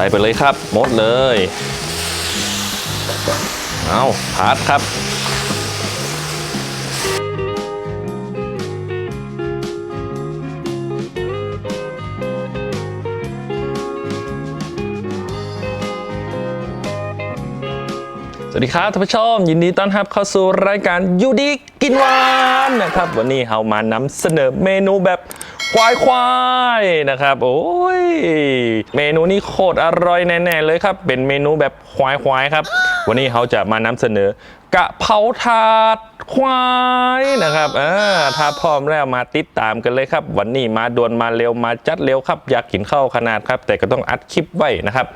ส่ไปเลยครับหมดเลย เอาพัดครับสวัสดีครับท่านผู้ชม ยินดีต้อนรับเข้าสู่รายการยูดีกินหวานนะครับ วันนี้เรามานำเสนอเมนูแบบ ควายควายๆนะครับ โอ้ย เมนูนี้โคตรอร่อยแน่ๆเลยครับ เป็นเมนูแบบควายควายๆครับ วันนี้เขาจะมานำเสนอกะเพราถาดควายนะครับอ่าถ้าพร้อมแล้วมาติดตามกันเลยครับ วันนี้มาด่วนมาเร็วมาจัดเร็วครับ อยากกินข้าวขนาดครับ แต่ก็ต้องอัดคลิปไว้นะครับ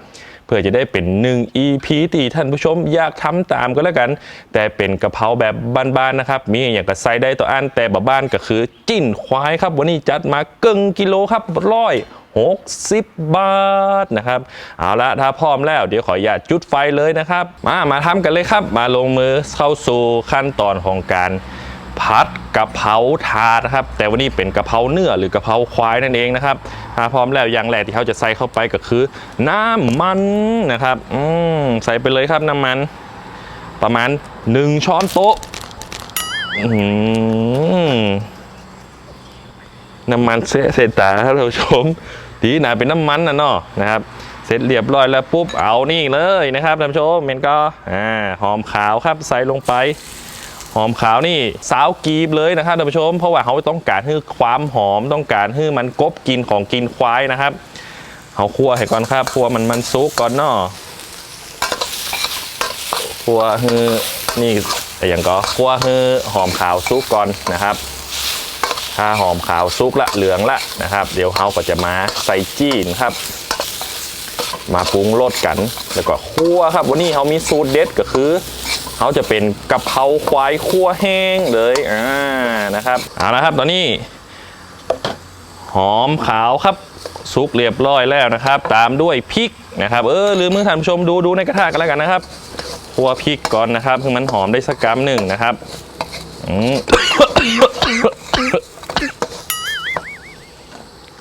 เพื่อจะได้เป็น1 EP ที่ท่านผู้ชมอยากทำตามก็แล้วกัน แต่เป็นกะเพราแบบบ้านๆนะครับ มีอย่างกับไซได้ตัวอันแต่บบ้านก็คือจิ้นควายครับ วันนี้จัดมาเกึ่งกิโลครับร้อย60 บาทนะครับ เอาละถ้าพร้อมแล้วเดี๋ยวขออย่าตจุดไฟเลยนะครับ มามาทำกันเลยครับ มาลงมือเข้าสู่ขั้นตอนของการ ผัดกะเพราถาดนะครับ แต่วันนี้เป็นกะเพราเนื้อหรือกะเพราควายนั่นเองนะครับถ้าพร้อมแล้วอย่างแรกที่เขาจะใส่เข้าไปก็คือ น้ำมันนะครับอืมใส่ไปเลยครับน้ำมัน ประมาณ 1 ช้อนโต๊ะน้ำมันเสะเสร็จตาครับท่านผู้ชมดีนะเป็นน้ำมันนะเนาะนะครับเสร็จเรียบร้อยแล้วปุ๊บเอานี่เลยนะครับท่านผู้ชมเมนก็อ่าหอมขาวครับใส่ลงไป หอมขาวนี่สาวกรีบเลยนะครับท่านผู้ชม เพราะว่าเขาต้องการให้ความหอมต้องการให้มันกบกินของกินควายนะครับเขาคั่วให้ก่อนครับคั่วมันมันซุกก่อนเนาะคั่วให้นี่แต่อย่างก็คั่วให้หอมขาวซุกก่อนนะครับ ถ้าหอมขาวซุกละเหลืองละนะครับ เดี๋ยวเขาก็จะมาใส่จีนครับมาปรุงรสกัน แล้วก็คั่วครับ วันนี้เขามีสูตรเด็ดก็คือ เขาจะเป็นกะเพราควายคั่วแห้งเลยอ่านะครับเอาละครับตอนนี้ หอมขาวครับซุกเรียบร้อยแล้วนะครับ ตามด้วยพริกนะครับเออลืมมือท่านผู้ชมดูดูในกระทะกันแล้วกันนะครับคั่วพริกก่อนนะครับเพื่อมันหอมได้สักกรัมหนึ่งนะครับอืม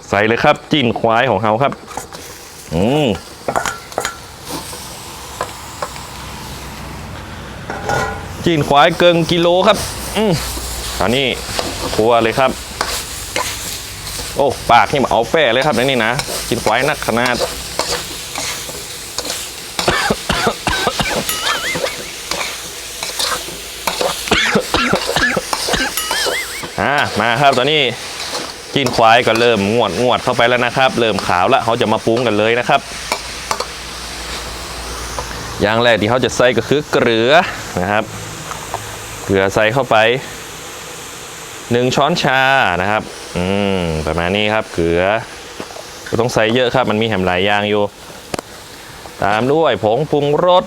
ใส่เลยครับจิ้นควายของเขาครับ อืม จีนควายเกินกิโลครับ อืมตอนนี้ครัวเลยครับ โอ้ ปากนี่มาเอาแป้เลยครับในนี่นะจีนควายนักขนาดอ่ามาครับตอนนี้จีนควายก็เริ่มงวดงวดเข้าไปแล้วนะครับ เริ่มขาวแล้วเขาจะมาปรุงกันเลยนะครับ อย่างแรกที่เขาจะใส่ก็คือเกลือนะครับ เกลือใส่เข้าไปหนึ่งช้อนชานะครับอืมประมาณนี้ครับ เกลือต้องใส่เยอะครับ มันมีแหมหลายอย่างอยู่ ตามด้วยผงปรุงรส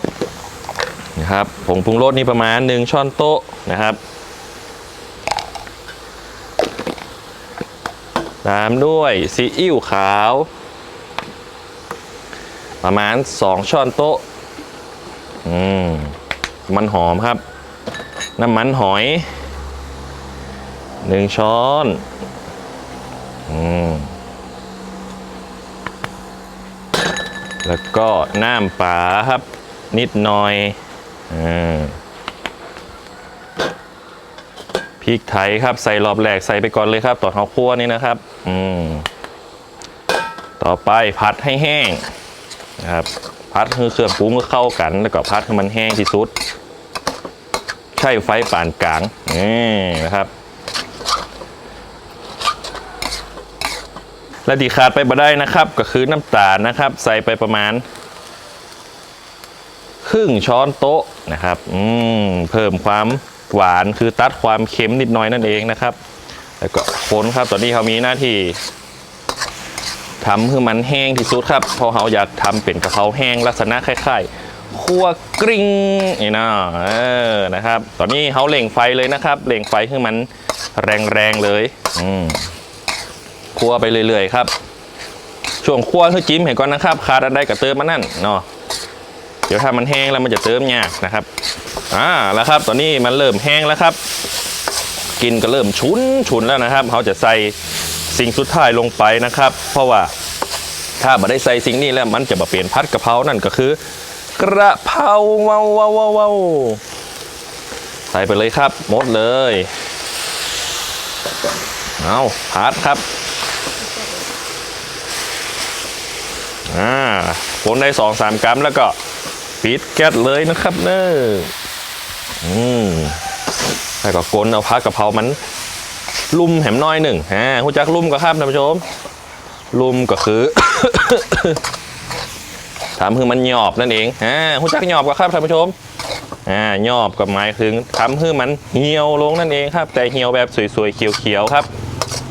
นะครับผงปรุงรสนี่ประมาณ1ช้อนโต๊ะนะครับ ตามด้วยซีอิ๊วขาว ประมาณ2ช้อนโต๊ะอืมมันหอมครับ น้ำมันหอย1ช้อนอืมแล้วก็น้ำปลาครับ นิดหน่อยอพริกไทยครับใส่รอบแรกใส่ไปก่อนเลยครับตอนเขาคั่วนี่นะครับ อืมต่อไปผัดให้แห้งนะครับพัดให้เครื่องปรุงเข้ากัน แล้วก็พัดให้มันแห้งที่สุด ช้ไฟปานกลางนี่นะครับ และที่ขาดไปบ่ได้นะครับ ก็คือน้ำตาลนะครับ ใส่ไปประมาณ ครึ่งช้อนโต๊ะนะครับอืมเพิ่มความหวานคือตัดความเค็มนิดหน่อยนั่นเองนะครับ แล้วก็คนครับตอนนี้เขามีหน้าที่ทำให้มันแห้งที่สุดครับพราะเขาอยากทำเป็นกะเพราแห้งลักษณะคล้ายๆ คั่วกริ้งนี่นะเออนะครับ ตอนนี้เขาเล่งไฟเลยนะครับเล่งไฟให้มันแรงๆเลยอืมคั่วไปเรื่อยๆครับ ช่วงคั่วคือจิ้มเห็นก่อนนะครับขาดอันใดก็เติมมานั่นเนาะเดี๋ยวถ้ามันแห้งแล้วมันจะเติมยากนะครับอ่าแล้วครับ ตอนนี้มันเริ่มแห้งแล้วครับกินก็เริ่มชุนชุนแล้วนะครับเขาจะใส่สิ่งสุดท้ายลงไปนะครับ เพราะว่าถ้าบ่ได้ใส่สิ่งนี้แล้วมันจะมาเปลี่ยนพัดกะเพรานั่นก็คือ กระเพราว้าวว้าวว้าวว้าวใส่ไปเลยครับหมดเลย เอาพัดครับ อ่าคนได้สองสามกรัมแล้วก็ปิดแก๊สเลยนะครับเนอะอืมแล้วก็กลนเอาพักกะเพรามันลุ่มแหมน้อยหนึ่งอ่าหูจักลุ่มก็ครับท่านผู้ชม ลุ่มก็คือ ถามคือมันหยอบนั่นเองอ่าหูจักหยอบก็ครับท่านผู้ชมอ่าหยอบกับหมายถึงทำให้มันเหี่ยวลงนั่นเองครับ แต่เหี่ยวแบบสวยๆเขียวๆครับ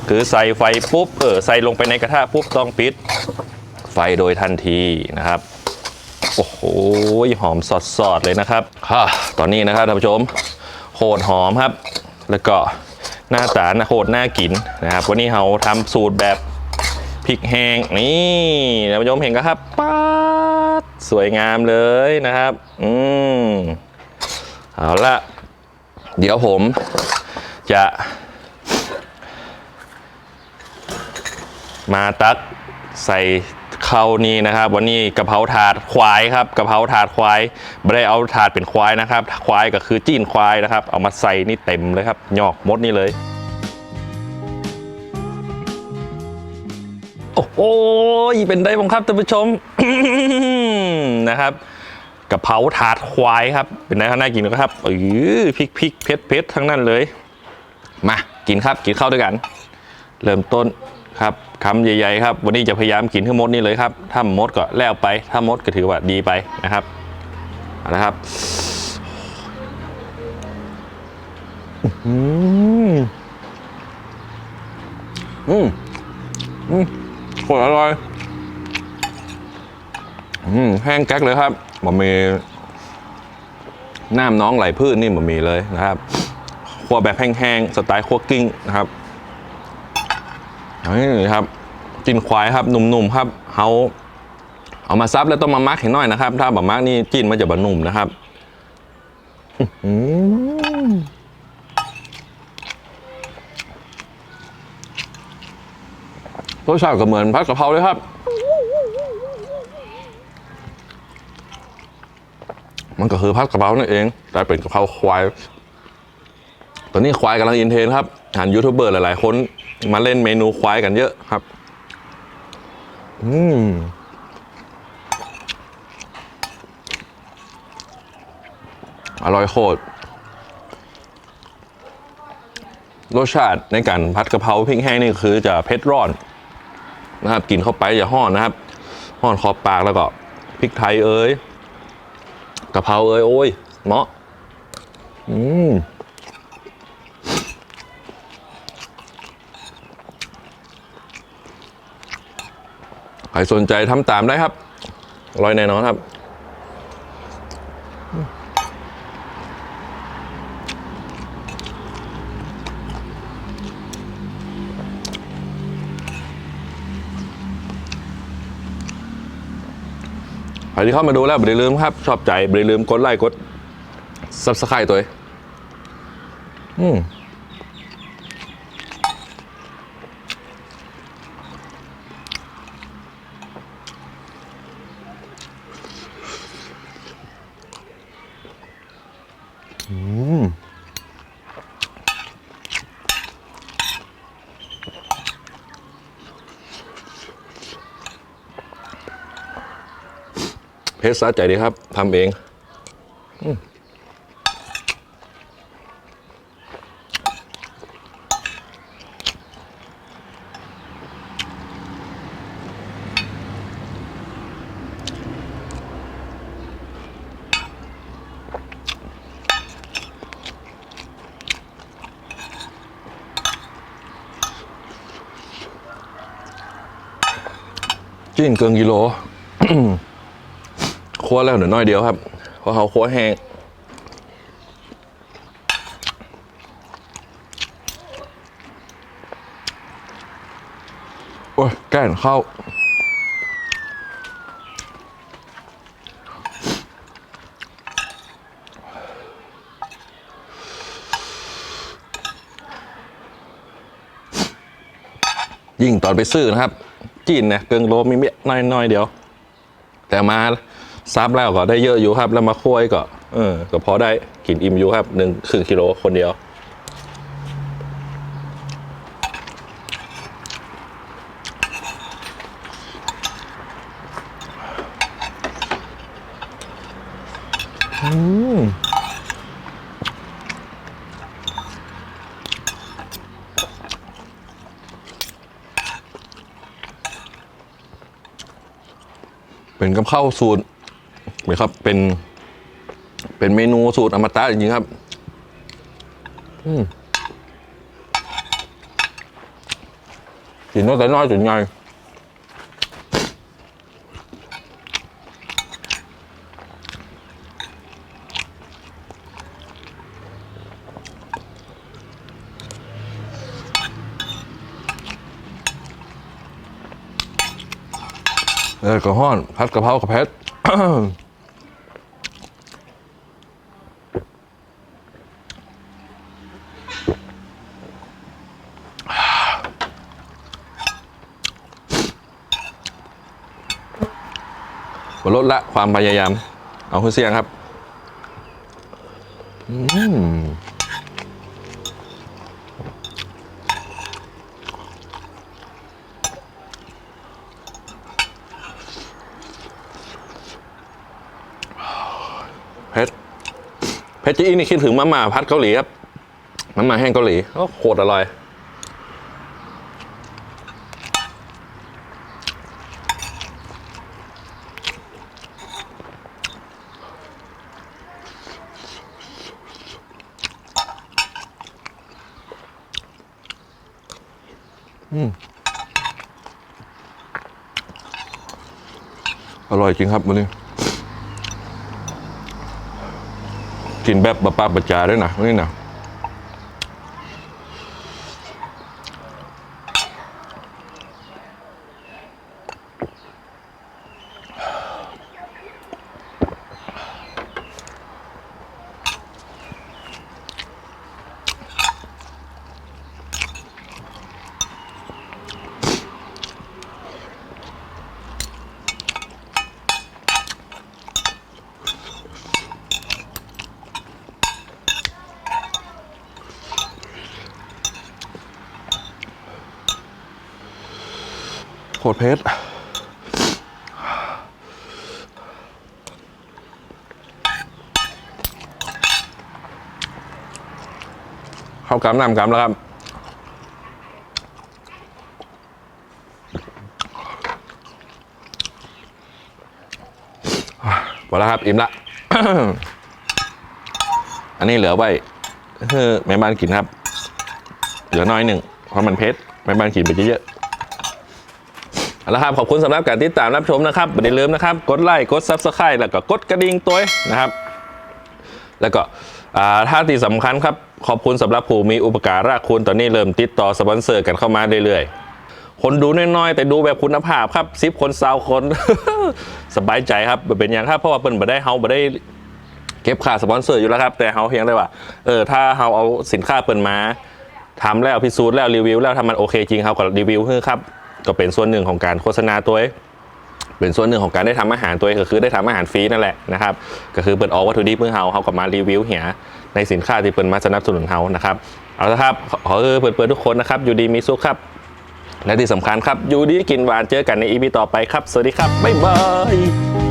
คือใส่ไฟปุ๊บเออใส่ลงไปในกระทะปุ๊บต้องปิด ไฟโดยทันทีนะครับโอ้โหหอมสอดๆเลยนะครับฮ่าตอนนี้นะครับท่านผู้ชมโคตรหอมครับ แล้วก็หน้าตาโคตรน่ากินนะครับ วันนี้เราทำสูตรแบบพริกแห้งนี่ท่านผู้ชมเห็นก็ครับป๊าด สวยงามเลยนะครับ อืมเอาละเดี๋ยวผมจะมาตักใส่เข้านี่นะครับ วันนี้กระเพราถาดควายครับกระเพราถาดควายไม่ได้เอาถาดเป็นควายนะครับ ควายก็คือจีนควายนะครับ เอามาใส่นี่เต็มเลยครับหยอกมดนี่เลย โอ้โหเป็นได้บ้างครับท่านผู้ชม นะครับกะเพราถาดควายครับ เป็นได้ข้างหน้ากินนะครับเออพริกพริกเผ็ดเผ็ดทั้งนั้นเลย มากินครับกินข้าวด้วยกัน เริ่มต้นครับคำใหญ่ๆครับ วันนี้จะพยายามกินให้หมดนี่เลยครับ ถ้ามดก็แล้วไป ถ้ามดก็ถือว่าดีไปนะครับเอาละครับอืมอืมอืมโคตรอร่อย แห้งแก๊กเลยครับบะหมี่น้ำน้องไหลพืชนี่บะหมี่เลยนะครับคั่วแบบแห้งๆสไตล์คั่วกิ้งนะครับนี่ครับกินควายครับหนุ่มๆครับเขาเอามาซับแล้วต้องมามักให้หน่อยนะครับ ถ้าแบบมักนี่กินมันจะบะหนุ่มนะครับอื้อหือรสชาติก็เหมือนผัดกะเพราเลยครับ มันก็คือผัดกะเพรานั่นเองแต่เป็นกะเพราควาย ตอนนี้ควายกำลังอินเทรนครับหานยูทูบเบอร์หลายๆ คนมาเล่นเมนูควายกันเยอะครับ อืมอร่อยโคตรรสชาติในการผัดกะเพราพริกแห้งนี่คือจะเผ็ดร้อนนะครับ กินเข้าไปอย่าห้อนนะครับห้อนขอบปากแล้วก็พริกไทยเอ้ย กะเพราเอ้ยโอ้ยเหมาะอืมใครสนใจทำตามได้ครับอร่อยแน่นอนครับ ใครที่เข้ามาดูแล้วอย่าลืมครับ ชอบใจอย่าลืมกดไลค์กดซับสไครต์ตัวเองอืม เพชรสะใจดีครับทำเองจิ้นเกินกิโล คั่วแล้วเหลือน้อยเดียวครับ เพราะเขาคั่วแห้งโอ้ยแก่นเข้ายิ่งตอนไปซื้อนะครับ จีนนะเกิงโลมีเมียน้อยน้อยเดียว แต่มา ซับแล้วก็ได้เยอะอยู่ครับ แล้วมาคุยก็เออก็พอได้กินอิ่มอยู่ครับหนึ่งครึ่งกิโลคนเดียวเป็นกับข้าวสูตร เหมือนครับเป็น เป็นเมนูสูตรอมตะจริงๆครับ อืมกินน้อยแต่น้อยจุดไงเออกระห้อน พัดกระเพรากระเพชร ลดละความพยายาม เอาขึ้นเสียงครับอืมเพชรเพชรจีอีนี่คิดถึงมาม่าพัดเกาหลีครับมาม่าแห้งเกาหลีก็โคตรอร่อย อร่อยจริงครับวันนี้ กินแบบป้าปาบะจาด้วยนะนี่นะ โคตรเพชรเข้ากำน้ำกำแล้วครับพอแล้วครับ อิ่มละ อันนี้เหลือไว้เฮ้อแม่บ้านกินครับ เหลือน้อยหนึ่งเพราะมันเพชรแม่บ้านกินไปเยอะ เอาละครับขอบคุณสำหรับการติดตามรับชมนะครับอย่าลืมนะครับกดไลค์กดซับสไครต์แล้วก็กดกระดิ่งตัวนะครับ แล้วก็อ่าถ้าที่สำคัญครับขอบคุณสำหรับผู้มีอุปการะคุณตอนนี้เริ่มติดต่อสปอนเซอร์กันเข้ามาเรื่อยๆ คนดูน้อยๆ แต่ดูแบบคุณภาพครับซิปคนซาวคน สบายใจครับเป็นอย่างครับเพราะว่าเปิ้นบ่ได้เฮาบ่ได้เก็บค่าสปอนเซอร์อยู่แล้วครับ แต่เฮาเพียงได้ว่าเออถ้าเฮาเอาสินค้าเปิ้นมาทำแล้วพิสูจน์แล้วรีวิวแล้วถ้ามันโอเคจริงเฮาก็รีวิวให้ครับ ก็เป็นส่วนหนึ่งของการโฆษณาตัวเองเป็นส่วนหนึ่งของการได้ทำอาหารตัวเองก็คือได้ทำอาหารฟรีนั่นแหละนะครับก็คือเปิดออกวัตถุดิบเพื่อเฮาเฮาก็มารีวิวเหียในสินค้าที่เปิ้นมาสนับสนุนเฮานะครับเอาละครับขอเออเปิดๆทุกคนนะครับอยู่ดีมีสุขครับ และที่สำคัญครับอยู่ดีกินหวานเจอกันในอีพีต่อไปครับ สวัสดีครับบ๊ายบาย